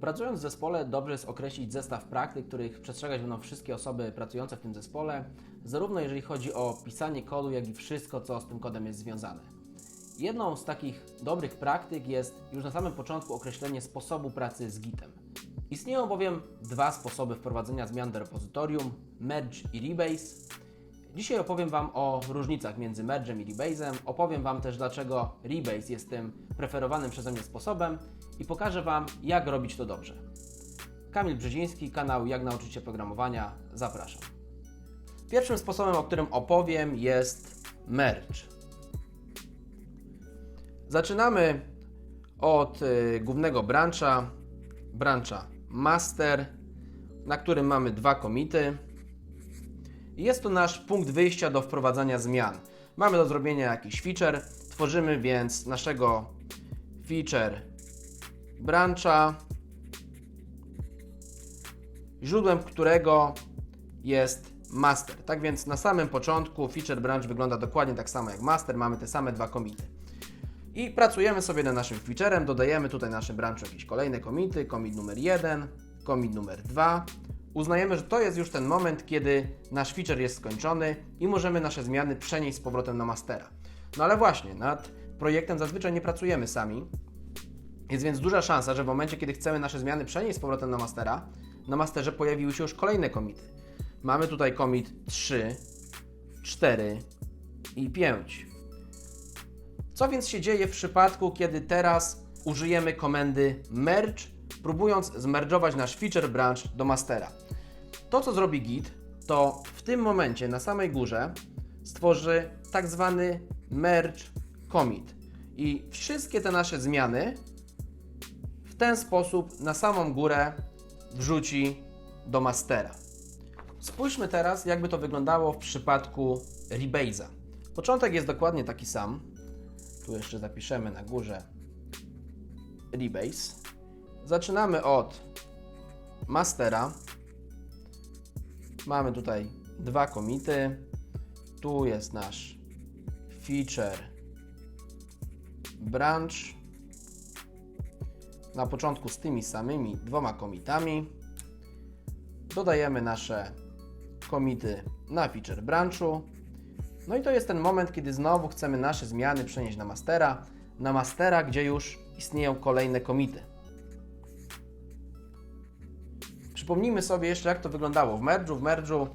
Pracując w zespole, dobrze jest określić zestaw praktyk, których przestrzegać będą wszystkie osoby pracujące w tym zespole, zarówno jeżeli chodzi o pisanie kodu, jak i wszystko, co z tym kodem jest związane. Jedną z takich dobrych praktyk jest już na samym początku określenie sposobu pracy z Gitem. Istnieją bowiem dwa sposoby wprowadzenia zmian do repozytorium: merge i rebase. Dzisiaj opowiem Wam o różnicach między merge'em i rebase'em. Opowiem Wam też, dlaczego rebase jest tym preferowanym przeze mnie sposobem i pokażę Wam, jak robić to dobrze. Kamil Brzeziński, kanał Jak nauczyć się programowania. Zapraszam. Pierwszym sposobem, o którym opowiem, jest merge. Zaczynamy od y, głównego brancha, brancha master, na którym mamy dwa komity. Jest to nasz punkt wyjścia do wprowadzania zmian. Mamy do zrobienia jakiś feature, tworzymy więc naszego feature brancha, źródłem którego jest master. Tak więc na samym początku feature branch wygląda dokładnie tak samo jak master, mamy te same dwa komity. I pracujemy sobie nad naszym featurem, dodajemy tutaj na naszym branchu jakieś kolejne komity, commit numer 1, commit numer 2. Uznajemy, że to jest już ten moment, kiedy nasz feature jest skończony i możemy nasze zmiany przenieść z powrotem na mastera. No ale właśnie, nad projektem zazwyczaj nie pracujemy sami, jest więc duża szansa, że w momencie, kiedy chcemy nasze zmiany przenieść z powrotem na mastera, na masterze pojawiły się już kolejne komity. Mamy tutaj commit 3, 4 i 5. Co więc się dzieje w przypadku, kiedy teraz użyjemy komendy merge, próbując zmerdżować nasz feature branch do mastera? To, co zrobi Git, to w tym momencie na samej górze stworzy tak zwany merge commit. I wszystkie te nasze zmiany w ten sposób na samą górę wrzuci do mastera. Spójrzmy teraz, jakby to wyglądało w przypadku Rebase'a. Początek jest dokładnie taki sam. Tu jeszcze zapiszemy na górze Rebase. Zaczynamy od mastera. Mamy tutaj dwa komity. Tu jest nasz feature branch. Na początku z tymi samymi dwoma komitami. Dodajemy nasze komity na feature branchu. No i to jest ten moment, kiedy znowu chcemy nasze zmiany przenieść na mastera. Na mastera, gdzie już istnieją kolejne komity. Przypomnijmy sobie jeszcze, jak to wyglądało w merge'u. W merge'u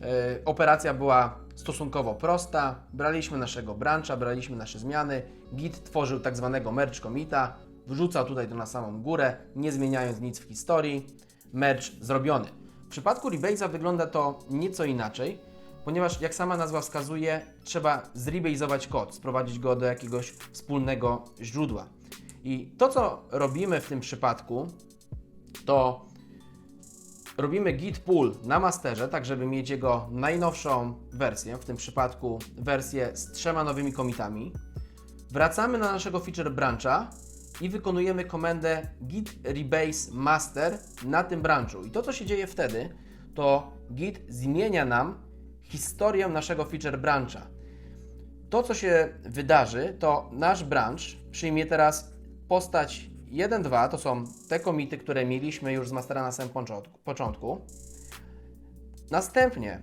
yy, operacja była stosunkowo prosta. Braliśmy naszego brancha, braliśmy nasze zmiany. Git tworzył tak zwanego merge commita, wrzucał tutaj to na samą górę, nie zmieniając nic w historii. Merge zrobiony. W przypadku Rebase'a wygląda to nieco inaczej, ponieważ jak sama nazwa wskazuje, trzeba zrebase'ować kod, sprowadzić go do jakiegoś wspólnego źródła. I to, co robimy w tym przypadku, to robimy git pull na masterze, tak żeby mieć jego najnowszą wersję, w tym przypadku wersję z trzema nowymi komitami. Wracamy na naszego feature brancha i wykonujemy komendę git rebase master na tym branchu. I to, co się dzieje wtedy, to git zmienia nam historię naszego feature brancha. To, co się wydarzy, to nasz branch przyjmie teraz postać 1, 2, to są te komity, które mieliśmy już z mastera na samym początku-. Następnie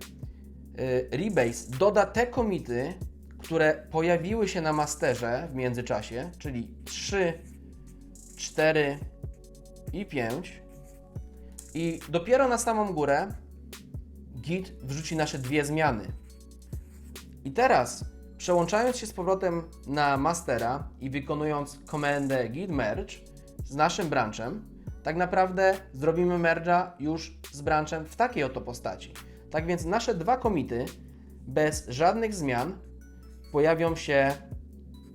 y, Rebase doda te komity, które pojawiły się na masterze w międzyczasie, czyli 3, 4 i 5. I dopiero na samą górę Git wrzuci nasze dwie zmiany. I teraz, przełączając się z powrotem na mastera i wykonując komendę git merge z naszym branchem, tak naprawdę zrobimy merge'a już z branchem w takiej oto postaci. Tak więc nasze dwa komity bez żadnych zmian pojawią się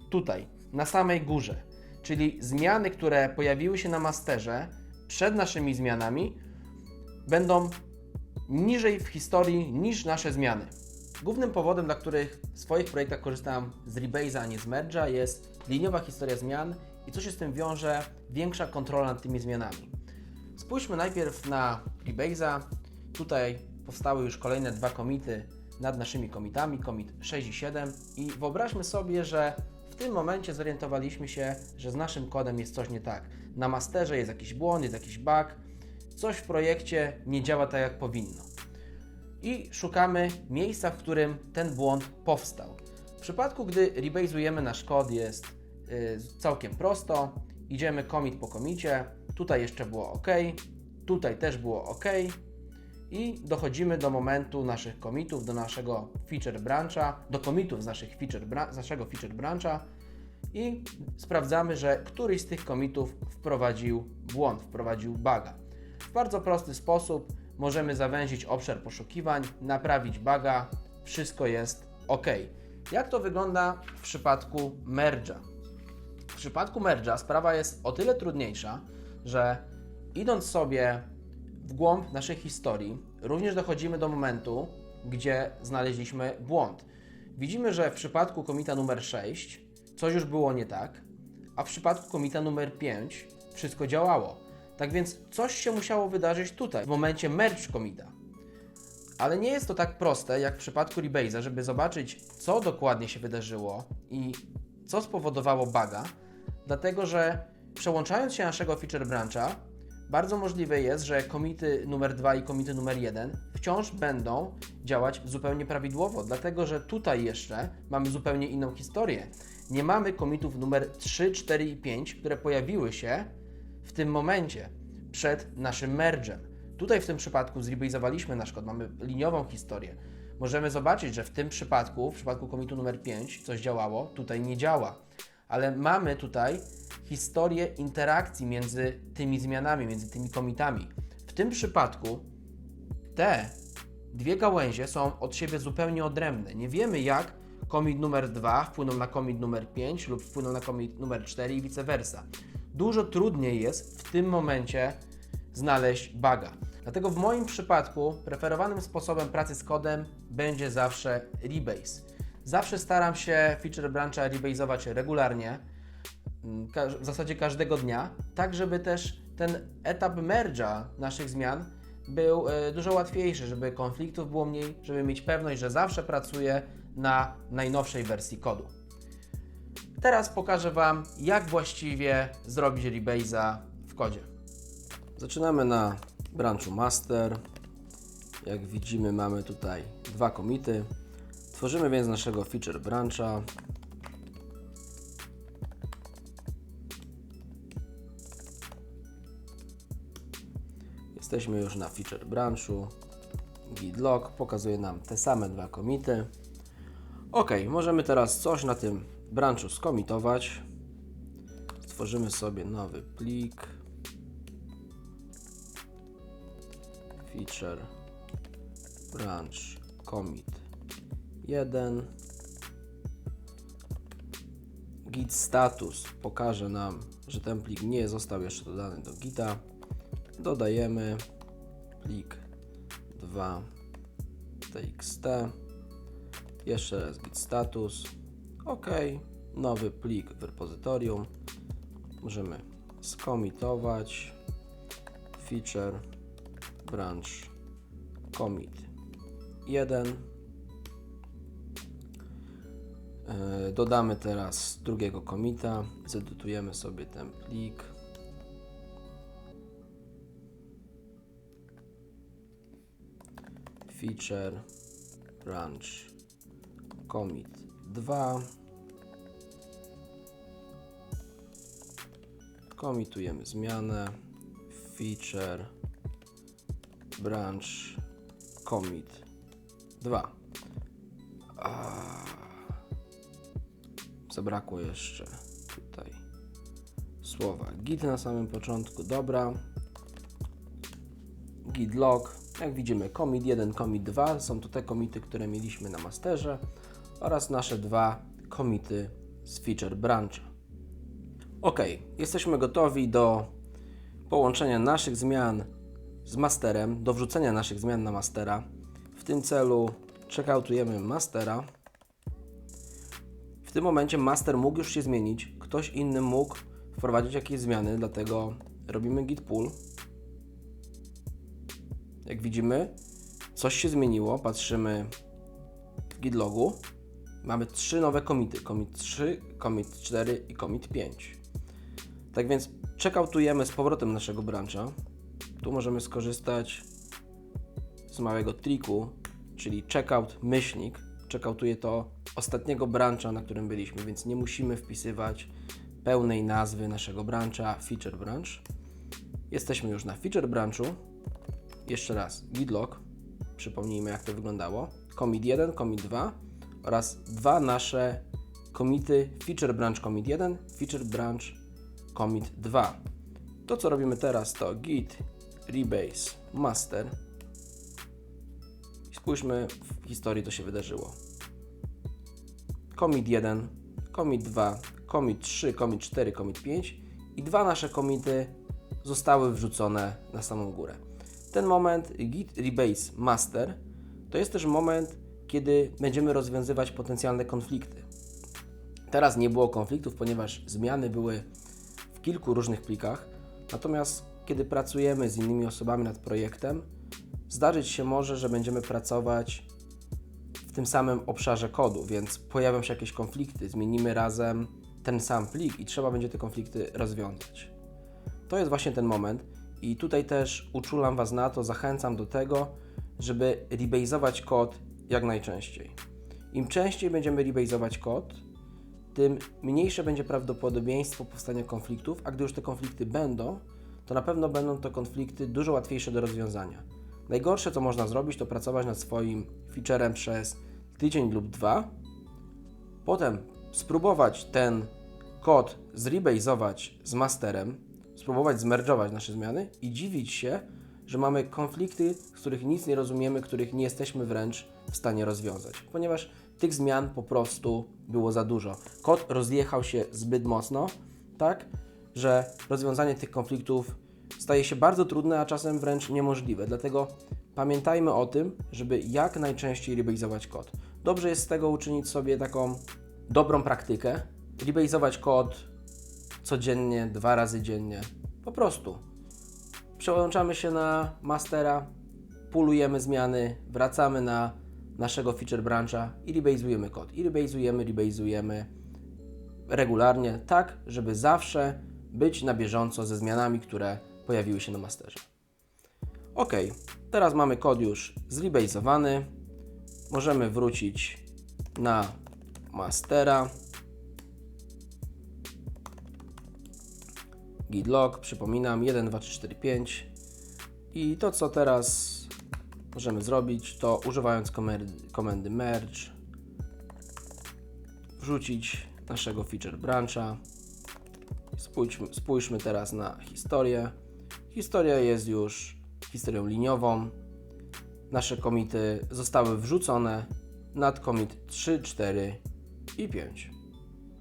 tutaj, na samej górze. Czyli zmiany, które pojawiły się na masterze przed naszymi zmianami, będą niżej w historii niż nasze zmiany. Głównym powodem, dla których w swoich projektach korzystam z Rebase'a, a nie z Merge'a, jest liniowa historia zmian i co się z tym wiąże, większa kontrola nad tymi zmianami. Spójrzmy najpierw na Rebase'a. Tutaj powstały już kolejne dwa komity nad naszymi komitami, komit 6 i 7 i wyobraźmy sobie, że w tym momencie zorientowaliśmy się, że z naszym kodem jest coś nie tak. Na masterze jest jakiś błąd, jest jakiś bug, coś w projekcie nie działa tak jak powinno. I szukamy miejsca, w którym ten błąd powstał. W przypadku, gdy rebase'ujemy nasz kod jest całkiem prosto. Idziemy commit po komicie. Tutaj jeszcze było ok, tutaj też było ok. I dochodzimy do momentu naszych komitów, do naszego feature brancha, do komitów z, naszych feature z naszego feature brancha i sprawdzamy, że któryś z tych komitów wprowadził błąd, wprowadził buga. W bardzo prosty sposób możemy zawęzić obszar poszukiwań, naprawić buga, wszystko jest ok. Jak to wygląda w przypadku merge'a? Przypadku merge'a sprawa jest o tyle trudniejsza, że idąc sobie w głąb naszej historii, również dochodzimy do momentu, gdzie znaleźliśmy błąd. Widzimy, że w przypadku komita numer 6 coś już było nie tak, a w przypadku komita numer 5 wszystko działało. Tak więc coś się musiało wydarzyć tutaj, w momencie merge komita. Ale nie jest to tak proste jak w przypadku Rebase'a, żeby zobaczyć, co dokładnie się wydarzyło i co spowodowało buga, dlatego że przełączając się naszego feature brancha, bardzo możliwe jest, że komity numer 2 i komity numer 1 wciąż będą działać zupełnie prawidłowo, dlatego że tutaj jeszcze mamy zupełnie inną historię. Nie mamy komitów numer 3, 4 i 5, które pojawiły się w tym momencie przed naszym mergem. Tutaj w tym przypadku zrebase'owaliśmy nasz kod, mamy liniową historię. Możemy zobaczyć, że w tym przypadku, w przypadku komitu numer 5 coś działało, tutaj nie działa. Ale mamy tutaj historię interakcji między tymi zmianami, między tymi komitami. W tym przypadku te dwie gałęzie są od siebie zupełnie odrębne. Nie wiemy jak komit numer 2 wpłynął na komit numer 5 lub wpłynął na komit numer 4 i vice versa. Dużo trudniej jest w tym momencie znaleźć buga. Dlatego w moim przypadku preferowanym sposobem pracy z kodem będzie zawsze rebase. Zawsze staram się feature brancha rebase'ować regularnie, mm, w zasadzie każdego dnia, tak żeby też ten etap merge'a naszych zmian był e, dużo łatwiejszy, żeby konfliktów było mniej, żeby mieć pewność, że zawsze pracuję na najnowszej wersji kodu. Teraz pokażę Wam, jak właściwie zrobić rebase'a w kodzie. Zaczynamy na branchu master. Jak widzimy, mamy tutaj dwa komity. Tworzymy więc naszego feature brancha. Jesteśmy już na feature branchu. Git log pokazuje nam te same dwa komity. Ok, możemy teraz coś na tym branchu skomitować. Stworzymy sobie nowy plik. Feature branch commit 1. Git status pokaże nam, że ten plik nie został jeszcze dodany do gita. Dodajemy plik 2 txt. Jeszcze raz git status. OK. Nowy plik w repozytorium. Możemy skomitować feature branch commit 1. E, Dodamy teraz drugiego komita. Zedytujemy sobie ten plik. Feature branch commit 2. Komitujemy zmianę. Feature branch commit 2. Zabrakło jeszcze tutaj słowa git na samym początku. Dobra. Git log. Jak widzimy, commit 1, commit 2 są to te komity, które mieliśmy na masterze oraz nasze dwa komity z feature brancha. Ok, jesteśmy gotowi do połączenia naszych zmian z masterem, do wrzucenia naszych zmian na mastera. W tym celu checkoutujemy mastera. Tym momencie master mógł już się zmienić, ktoś inny mógł wprowadzić jakieś zmiany, dlatego robimy git pull. Jak widzimy, coś się zmieniło, patrzymy w git logu mamy trzy nowe komity. Commit 3, commit 4 i commit 5. Tak więc checkoutujemy z powrotem naszego brancha. Tu możemy skorzystać z małego triku, czyli checkout myślnik. Checkoutuje to ostatniego brancha, na którym byliśmy, więc nie musimy wpisywać pełnej nazwy naszego brancha, feature branch. Jesteśmy już na feature branchu. Jeszcze raz git log. Przypomnijmy jak to wyglądało. Commit 1, commit 2 oraz dwa nasze komity feature branch commit 1, feature branch commit 2. To co robimy teraz to git rebase master. Spójrzmy w historii co się wydarzyło. Commit 1, commit 2, commit 3, commit 4, commit 5 i dwa nasze komity zostały wrzucone na samą górę. Ten moment git rebase master to jest też moment, kiedy będziemy rozwiązywać potencjalne konflikty. Teraz nie było konfliktów, ponieważ zmiany były w kilku różnych plikach, natomiast kiedy pracujemy z innymi osobami nad projektem, zdarzyć się może, że będziemy pracować tym samym obszarze kodu, więc pojawią się jakieś konflikty, zmienimy razem ten sam plik i trzeba będzie te konflikty rozwiązać. To jest właśnie ten moment i tutaj też uczulam Was na to, zachęcam do tego, żeby rebase'ować kod jak najczęściej. Im częściej będziemy rebase'ować kod, tym mniejsze będzie prawdopodobieństwo powstania konfliktów, a gdy już te konflikty będą, to na pewno będą to konflikty dużo łatwiejsze do rozwiązania. Najgorsze, co można zrobić, to pracować nad swoim featurem przez tydzień lub dwa, potem spróbować ten kod zrebase'ować z masterem, spróbować zmerdżować nasze zmiany i dziwić się, że mamy konflikty, z których nic nie rozumiemy, których nie jesteśmy wręcz w stanie rozwiązać, ponieważ tych zmian po prostu było za dużo. Kod rozjechał się zbyt mocno, tak, że rozwiązanie tych konfliktów staje się bardzo trudne, a czasem wręcz niemożliwe. Dlatego pamiętajmy o tym, żeby jak najczęściej rebase'ować kod. Dobrze jest z tego uczynić sobie taką dobrą praktykę, rebase'ować kod codziennie, dwa razy dziennie. Po prostu. Przełączamy się na mastera, pulujemy zmiany, wracamy na naszego feature brancha i rebase'ujemy kod. I rebase'ujemy, rebase'ujemy regularnie, tak, żeby zawsze być na bieżąco ze zmianami, które pojawiły się na masterze. Ok, teraz mamy kod już zrebase'owany. Możemy wrócić na mastera. git log, przypominam 1, 2, 3, 4, 5 i to co teraz możemy zrobić to używając komendy merge wrzucić naszego feature brancha spójrzmy, spójrzmy teraz na historię historia jest już historią liniową nasze komity zostały wrzucone nad commit 3, 4 i 5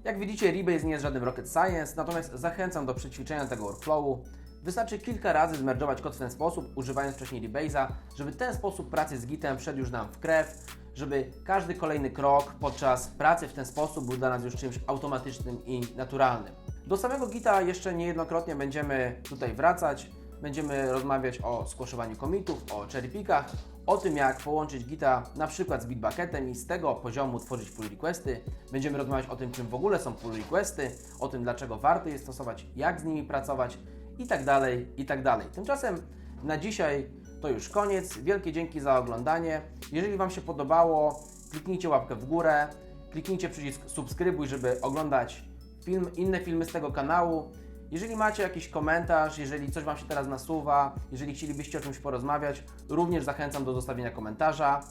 jak widzicie, Rebase nie jest żaden rocket science, natomiast zachęcam do przećwiczenia tego workflowu. Wystarczy kilka razy zmerdżować kod w ten sposób, używając wcześniej Rebase'a, żeby ten sposób pracy z Gitem wszedł już nam w krew, żeby każdy kolejny krok podczas pracy w ten sposób był dla nas już czymś automatycznym i naturalnym. Do samego Gita jeszcze niejednokrotnie będziemy tutaj wracać, będziemy rozmawiać o squashowaniu commitów, o cherrypickach, o tym jak połączyć Gita na przykład z Bitbucketem i z tego poziomu tworzyć pull requesty. Będziemy rozmawiać o tym, czym w ogóle są pull requesty, o tym, dlaczego warto je stosować, jak z nimi pracować i tak dalej, i tak dalej. Tymczasem na dzisiaj to już koniec. Wielkie dzięki za oglądanie. Jeżeli Wam się podobało, kliknijcie łapkę w górę, kliknijcie przycisk subskrybuj, żeby oglądać film, inne filmy z tego kanału. Jeżeli macie jakiś komentarz, jeżeli coś Wam się teraz nasuwa, jeżeli chcielibyście o czymś porozmawiać, również zachęcam do zostawienia komentarza.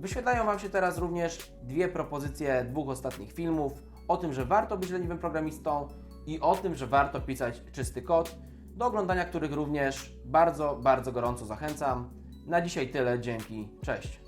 Wyświetlają Wam się teraz również dwie propozycje dwóch ostatnich filmów o tym, że warto być leniwym programistą i o tym, że warto pisać czysty kod, do oglądania których również bardzo, bardzo gorąco zachęcam. Na dzisiaj tyle, dzięki, cześć.